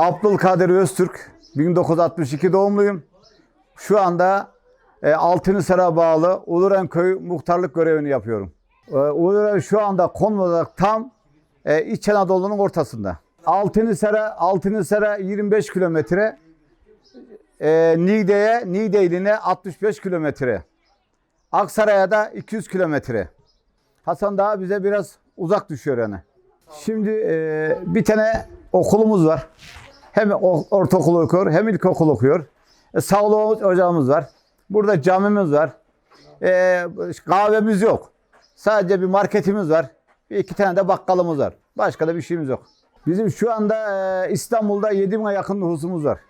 Abdülkadir Öztürk, 1962 doğumluyum. Şu anda e, Altınhisar'a bağlı Uluren Köyü muhtarlık görevini yapıyorum. E, Uluren şu anda konum olarak tam e, İç Anadolu'nun ortasında. Altınhisar'a Altınhisar'a 25 kilometre, e, Niğde'ye, Niğde iline 65 kilometre. Aksaray'a da 200 kilometre. Hasan Dağı bize biraz uzak düşüyor yani. Şimdi e, bir tane okulumuz var. Hem ortaokul okuyor hem ilkokul okuyor. E, sağlık ocağımız var. Burada camimiz var. E, kahvemiz yok. Sadece bir marketimiz var. Bir iki tane de bakkalımız var. Başka da bir şeyimiz yok. Bizim şu anda e, İstanbul'da 7 bine yakın nüfusumuz var.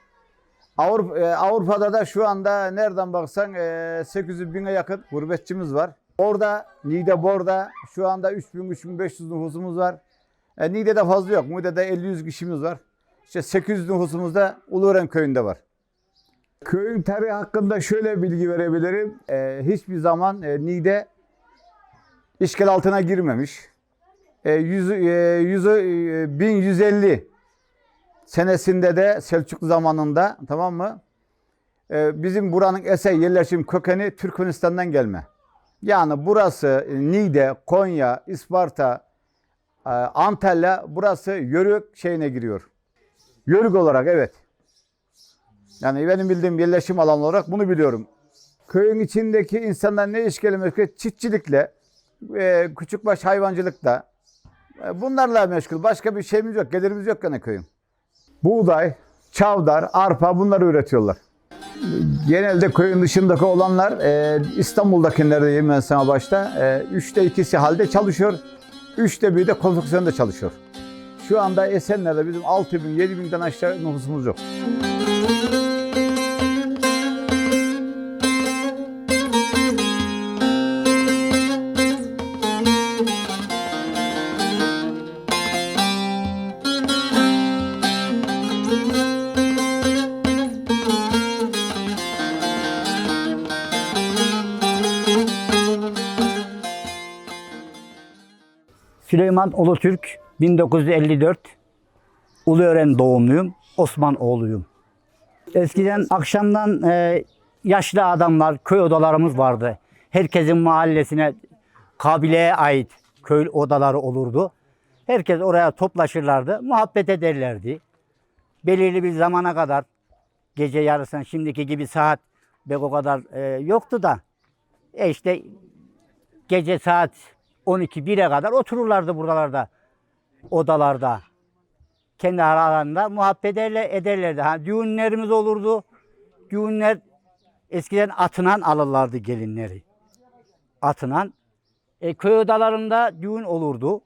Avrupa, e, Avrupa'da da şu anda nereden baksan e, 800 bine yakın gurbetçimiz var. Orada Niğdebor'da şu anda 3000-3500 nüfusumuz var. E, Niğde'de fazla yok. Niğde'de 50-100 kişimiz var. İşte 800 nüfusumuz da Uluren köyünde var. Köyün tarihi hakkında şöyle bilgi verebilirim. E, hiçbir zaman e, Niğde işgal altına girmemiş. E, yüzü, e, yüzü, e, 1150 senesinde de Selçuklu zamanında tamam mı? E, bizim buranın esas yerleşim kökeni Türkmenistan'dan gelme. Yani burası e, Niğde, Konya, İsparta, e, Antalya burası Yörük şeyine giriyor. Yörük olarak evet. Yani benim bildiğim yerleşim alanı olarak bunu biliyorum. Köyün içindeki insanlar ne iş meşgul? Çiftçilikle, e, küçükbaş hayvancılıkla. E, bunlarla meşgul. Başka bir şeyimiz yok. Gelirimiz yok yani köyün. Buğday, çavdar, arpa bunları üretiyorlar. Genelde köyün dışındaki olanlar e, İstanbul'dakiler diyeyim ben sana başta. E, üçte ikisi halde çalışıyor. Üçte biri de konstrüksiyonda çalışıyor. Şu anda Esenler'de bizim 6 bin, 7 binden aşağı nüfusumuz yok. Süleyman Ulutürk 1954 Uluören doğumluyum. Osmanoğluyum. Eskiden akşamdan e, yaşlı adamlar, köy odalarımız vardı. Herkesin mahallesine, kabileye ait köy odaları olurdu. Herkes oraya toplaşırlardı, muhabbet ederlerdi. Belirli bir zamana kadar, gece yarısından şimdiki gibi saat pek o kadar e, yoktu da, e işte gece saat 12-1'e kadar otururlardı buralarda, odalarda. Kendi aralarında muhabbet ederler, ederlerdi. Ha, düğünlerimiz olurdu. Düğünler eskiden atınan alırlardı gelinleri. Atınan. E, köy odalarında düğün olurdu.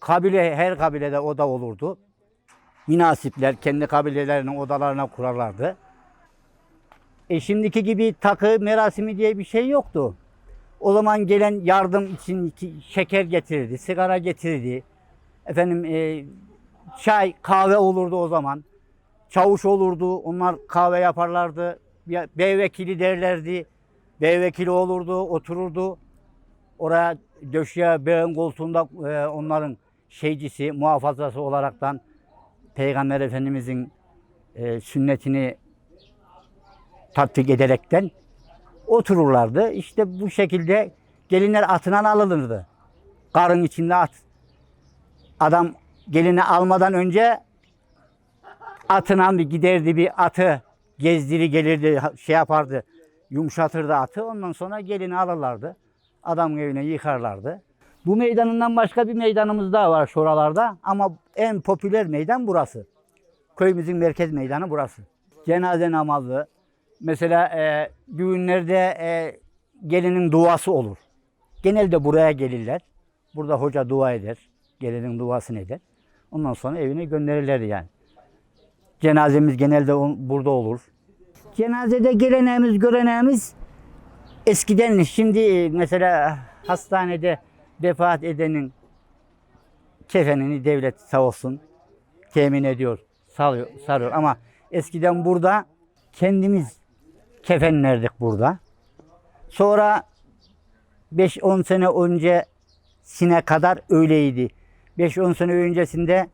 Kabile, her kabilede oda olurdu. Münasipler kendi kabilelerinin odalarına kurarlardı. E şimdiki gibi takı merasimi diye bir şey yoktu. O zaman gelen yardım için şeker getirirdi, sigara getirirdi. Efendim e, çay, kahve olurdu o zaman. Çavuş olurdu, onlar kahve yaparlardı. Ya, Bey vekili derlerdi. Bey vekili olurdu, otururdu. Oraya döşeye, beyin koltuğunda e, onların şeycisi, muhafazası olaraktan Peygamber Efendimizin e, sünnetini tatbik ederekten otururlardı. İşte bu şekilde gelinler atından alınırdı. Karın içinde at. Adam gelini almadan önce atına bir giderdi bir atı gezdiri gelirdi şey yapardı yumuşatırdı atı ondan sonra gelini alırlardı. Adam evine yıkarlardı. Bu meydanından başka bir meydanımız daha var şuralarda ama en popüler meydan burası. Köyümüzün merkez meydanı burası. Cenaze namazı, mesela e, düğünlerde e, gelinin duası olur. Genelde buraya gelirler. Burada hoca dua eder. Gelinin duasını eder. Ondan sonra evine gönderirler yani. Cenazemiz genelde burada olur. Cenazede geleneğimiz, göreneğimiz eskiden şimdi e, mesela hastanede vefat edenin kefenini devlet sağ olsun temin ediyor, sarıyor, sarıyor. Ama eskiden burada kendimiz kefenlerdik burada. Sonra 5-10 sene öncesine kadar öyleydi. 5-10 sene öncesinde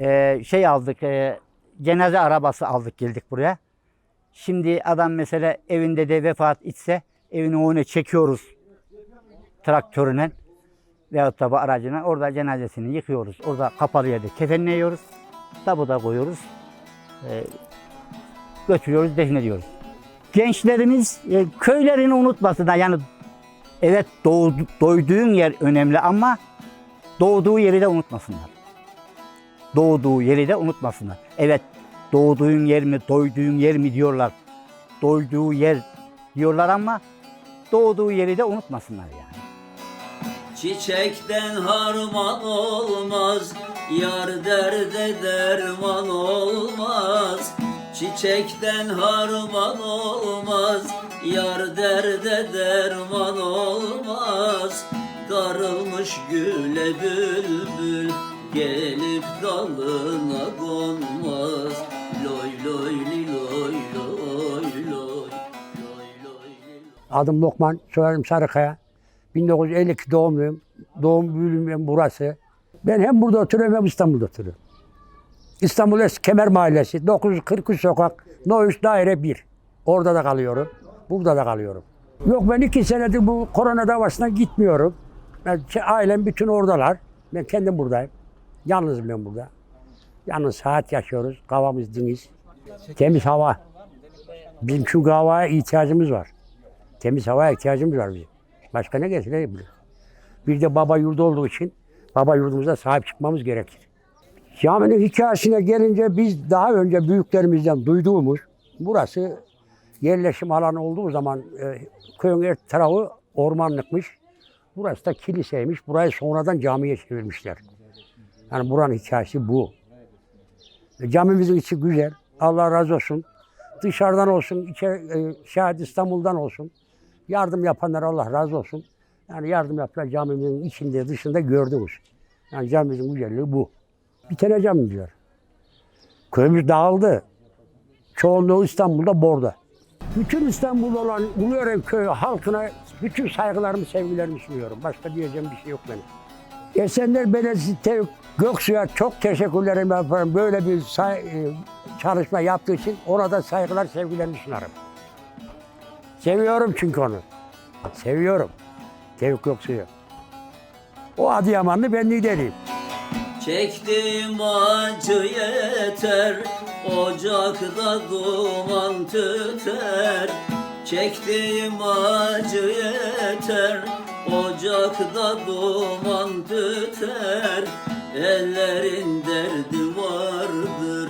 e, şey aldık, e, cenaze arabası aldık geldik buraya. Şimdi adam mesela evinde de vefat etse evinin önüne çekiyoruz traktörüne veyahut da bu aracına orada cenazesini yıkıyoruz. Orada kapalı yerde kefenliyoruz. Tabuda koyuyoruz. Ee, götürüyoruz, defnediyoruz. Gençlerimiz e, köylerini unutmasınlar. Yani evet doğdu, doyduğun yer önemli ama doğduğu yeri de unutmasınlar. Doğduğu yeri de unutmasınlar. Evet doğduğun yer mi, doyduğun yer mi diyorlar. Doyduğu yer diyorlar ama doğduğu yeri de unutmasınlar yani. Çiçekten harman olmaz, yar derde derman olmaz. Çiçekten harman olmaz, yar derde derman olmaz. Darılmış güle bülbül, gelip dalına konmaz. Loy loy li loy loy loy. Adım Lokman, soyadım Sarıkaya. 1952 doğumluyum. Doğum büyüdüğüm burası. Ben hem burada oturuyorum hem İstanbul'da oturuyorum. İstanbul Eski Kemer Mahallesi, 943 sokak, No 3 daire 1. Orada da kalıyorum. Burada da kalıyorum. Yok ben iki senedir bu korona davasına gitmiyorum. Ben, ailem bütün oradalar. Ben kendim buradayım. Yalnızım ben burada. Yalnız saat yaşıyoruz. Havamız deniz. Temiz hava. Bizim şu havaya ihtiyacımız var. Temiz havaya ihtiyacımız var bizim. Başka ne getirebilir? Bir de baba yurdu olduğu için baba yurdumuza sahip çıkmamız gerekir. Caminin hikayesine gelince biz daha önce büyüklerimizden duyduğumuz burası yerleşim alanı olduğu zaman e, köyün her tarafı ormanlıkmış. Burası da kiliseymiş. Burayı sonradan camiye çevirmişler. Yani buranın hikayesi bu. E, Camimizin içi güzel. Allah razı olsun. Dışarıdan olsun, içeri, e, İstanbul'dan olsun. Yardım yapanlara Allah razı olsun. Yani yardım yaptılar camimizin içinde dışında gördünüz. Yani camimizin güzelliği bu. Bir tane camimiz var. Köyümüz dağıldı. Çoğunluğu İstanbul'da Bor'da. Bütün İstanbul'da olan Uluören köy halkına bütün saygılarımı, sevgilerimi sunuyorum. Başka diyeceğim bir şey yok benim. Esenler Belediyesi Te- Göksu'ya çok teşekkürlerimi yaparım. Böyle bir say- e, çalışma yaptığı için ona da saygılar, sevgilerimi sunarım. Seviyorum çünkü onu. Seviyorum. Tevfik Göksu'yu. O Adıyamanlı ben lideriyim. Çektiğim acı yeter Ocakta duman tüter Çektiğim acı yeter Ocakta duman tüter. Ellerin derdi vardır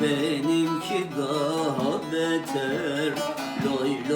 Benimki daha beter. Loy